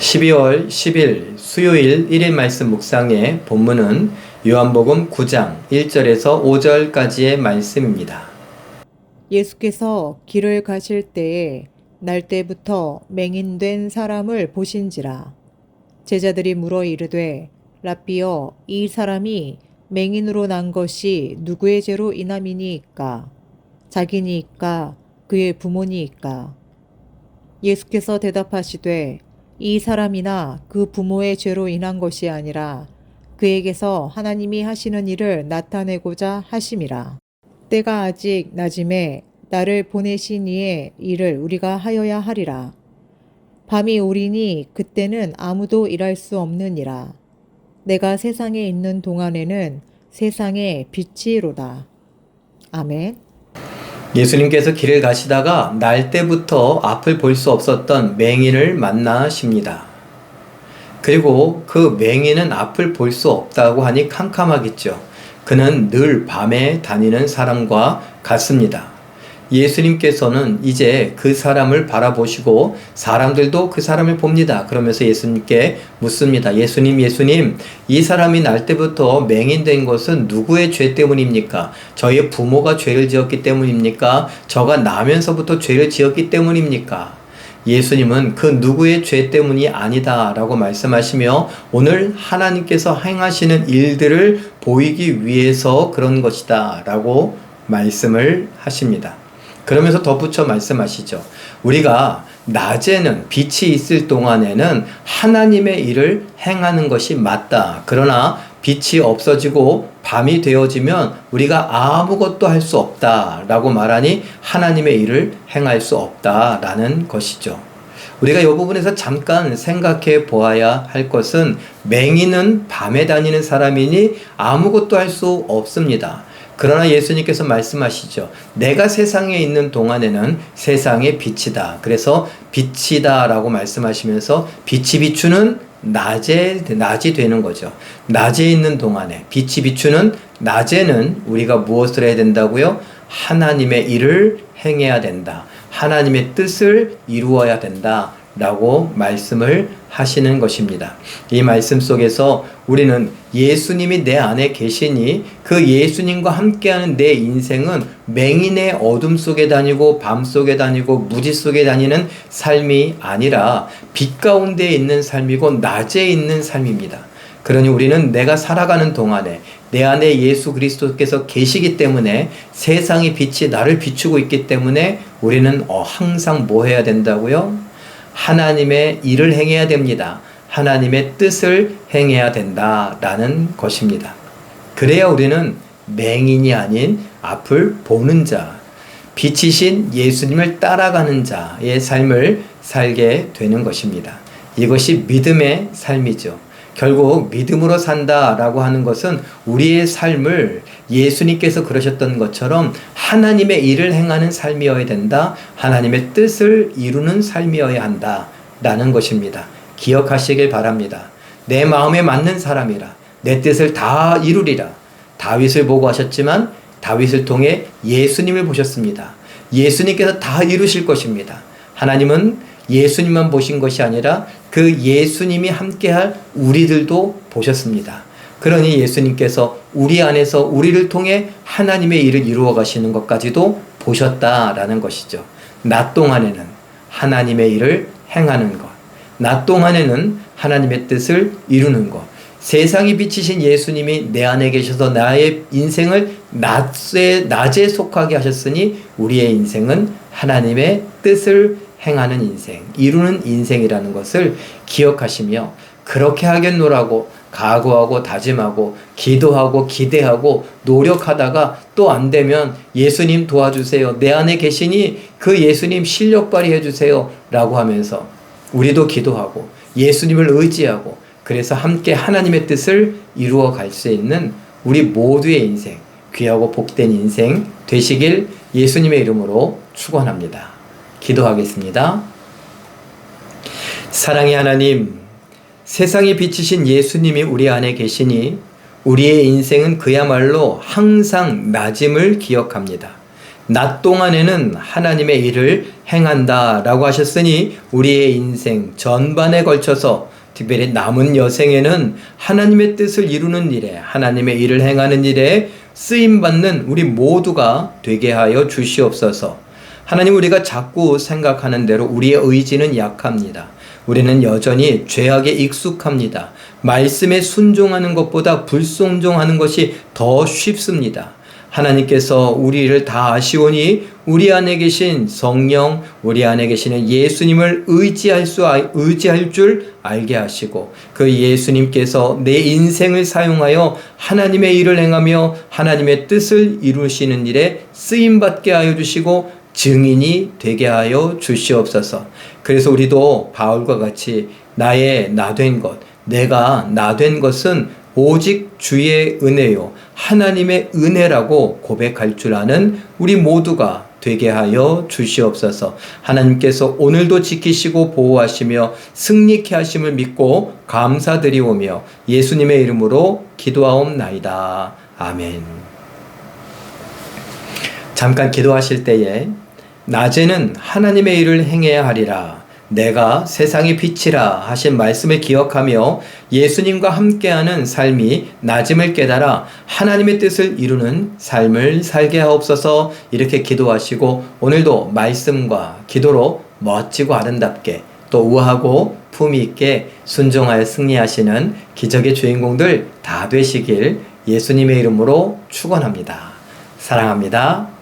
12월 10일 수요일 1일 말씀 묵상의 본문은 요한복음 9장 1절에서 5절까지의 말씀입니다. 예수께서 길을 가실 때에 날 때부터 맹인된 사람을 보신지라. 제자들이 물어 이르되 라삐어 이 사람이 맹인으로 난 것이 누구의 죄로 인함이니이까? 자기니이까? 그의 부모니이까? 예수께서 대답하시되 이 사람이나 그 부모의 죄로 인한 것이 아니라 그에게서 하나님이 하시는 일을 나타내고자 하심이라. 때가 아직 낮음에 나를 보내신 이의 일을 우리가 하여야 하리라. 밤이 오리니 그때는 아무도 일할 수 없느니라. 내가 세상에 있는 동안에는 세상의 빛이로다. 아멘. 예수님께서 길을 가시다가 날 때부터 앞을 볼 수 없었던 맹인을 만나십니다. 그리고 그 맹인은 앞을 볼 수 없다고 하니 캄캄하겠죠. 그는 늘 밤에 다니는 사람과 같습니다. 예수님께서는 이제 그 사람을 바라보시고 사람들도 그 사람을 봅니다. 그러면서 예수님께 묻습니다. 예수님, 예수님, 이 사람이 날 때부터 맹인된 것은 누구의 죄 때문입니까? 저의 부모가 죄를 지었기 때문입니까? 저가 나면서부터 죄를 지었기 때문입니까? 예수님은 그 누구의 죄 때문이 아니다 라고 말씀하시며 오늘 하나님께서 행하시는 일들을 보이기 위해서 그런 것이다 라고 말씀을 하십니다. 그러면서 덧붙여 말씀하시죠. 우리가 낮에는 빛이 있을 동안에는 하나님의 일을 행하는 것이 맞다. 그러나 빛이 없어지고 밤이 되어지면 우리가 아무것도 할 수 없다. 라고 말하니 하나님의 일을 행할 수 없다 라는 것이죠. 우리가 이 부분에서 잠깐 생각해 보아야 할 것은 맹인은 밤에 다니는 사람이니 아무것도 할 수 없습니다. 그러나 예수님께서 말씀하시죠. 내가 세상에 있는 동안에는 세상의 빛이다. 그래서 빛이다라고 말씀하시면서 빛이 비추는 낮에 낮이 되는 거죠. 낮에 있는 동안에 빛이 비추는 낮에는 우리가 무엇을 해야 된다고요? 하나님의 일을 행해야 된다. 하나님의 뜻을 이루어야 된다. 라고 말씀을 하시는 것입니다. 이 말씀 속에서 우리는 예수님이 내 안에 계시니 그 예수님과 함께하는 내 인생은 맹인의 어둠 속에 다니고 밤 속에 다니고 무지 속에 다니는 삶이 아니라 빛 가운데 있는 삶이고 낮에 있는 삶입니다. 그러니 우리는 내가 살아가는 동안에 내 안에 예수 그리스도께서 계시기 때문에 세상의 빛이 나를 비추고 있기 때문에 우리는 어, 항상 뭐 해야 된다고요? 하나님의 일을 행해야 됩니다. 하나님의 뜻을 행해야 된다라는 것입니다. 그래야 우리는 맹인이 아닌 앞을 보는 자, 빛이신 예수님을 따라가는 자의 삶을 살게 되는 것입니다. 이것이 믿음의 삶이죠. 결국 믿음으로 산다라고 하는 것은 우리의 삶을 예수님께서 그러셨던 것처럼 하나님의 일을 행하는 삶이어야 된다. 하나님의 뜻을 이루는 삶이어야 한다. 라는 것입니다. 기억하시길 바랍니다. 내 마음에 맞는 사람이라 내 뜻을 다 이루리라. 다윗을 보고 하셨지만 다윗을 통해 예수님을 보셨습니다. 예수님께서 다 이루실 것입니다. 하나님은 예수님만 보신 것이 아니라 그 예수님이 함께할 우리들도 보셨습니다. 그러니 예수님께서 우리 안에서 우리를 통해 하나님의 일을 이루어 가시는 것까지도 보셨다라는 것이죠. 낮 동안에는 하나님의 일을 행하는 것. 낮 동안에는 하나님의 뜻을 이루는 것. 세상이 비치신 예수님이 내 안에 계셔서 나의 인생을 낮에, 낮에 속하게 하셨으니 우리의 인생은 하나님의 뜻을 행하는 인생, 이루는 인생이라는 것을 기억하시며 그렇게 하겠노라고 각오하고 다짐하고 기도하고 기대하고 노력하다가 또 안 되면 예수님 도와주세요. 내 안에 계시니 그 예수님 실력 발휘해 주세요. 라고 하면서 우리도 기도하고 예수님을 의지하고 그래서 함께 하나님의 뜻을 이루어 갈 수 있는 우리 모두의 인생, 귀하고 복된 인생 되시길 예수님의 이름으로 축원합니다. 기도하겠습니다. 사랑의 하나님, 세상에 비치신 예수님이 우리 안에 계시니 우리의 인생은 그야말로 항상 낮음을 기억합니다. 낮 동안에는 하나님의 일을 행한다 라고 하셨으니 우리의 인생 전반에 걸쳐서 특별히 남은 여생에는 하나님의 뜻을 이루는 일에 하나님의 일을 행하는 일에 쓰임 받는 우리 모두가 되게 하여 주시옵소서. 하나님 우리가 자꾸 생각하는 대로 우리의 의지는 약합니다. 우리는 여전히 죄악에 익숙합니다. 말씀에 순종하는 것보다 불순종하는 것이 더 쉽습니다. 하나님께서 우리를 다 아시오니 우리 안에 계신 성령, 우리 안에 계시는 예수님을 의지할 수 알- 의지할 줄 알게 하시고 그 예수님께서 내 인생을 사용하여 하나님의 일을 행하며 하나님의 뜻을 이루시는 일에 쓰임 받게 하여 주시고 증인이 되게 하여 주시옵소서. 그래서 우리도 바울과 같이 나의 나된 것, 내가 나된 것은 오직 주의 은혜요. 하나님의 은혜라고 고백할 줄 아는 우리 모두가 되게 하여 주시옵소서. 하나님께서 오늘도 지키시고 보호하시며 승리케 하심을 믿고 감사드리오며 예수님의 이름으로 기도하옵나이다. 아멘. 잠깐 기도하실 때에 낮에는 하나님의 일을 행해야 하리라. 내가 세상의 빛이라 하신 말씀을 기억하며 예수님과 함께하는 삶이 낮음을 깨달아 하나님의 뜻을 이루는 삶을 살게 하옵소서 이렇게 기도하시고 오늘도 말씀과 기도로 멋지고 아름답게 또 우아하고 품위 있게 순종하여 승리하시는 기적의 주인공들 다 되시길 예수님의 이름으로 축원합니다. 사랑합니다.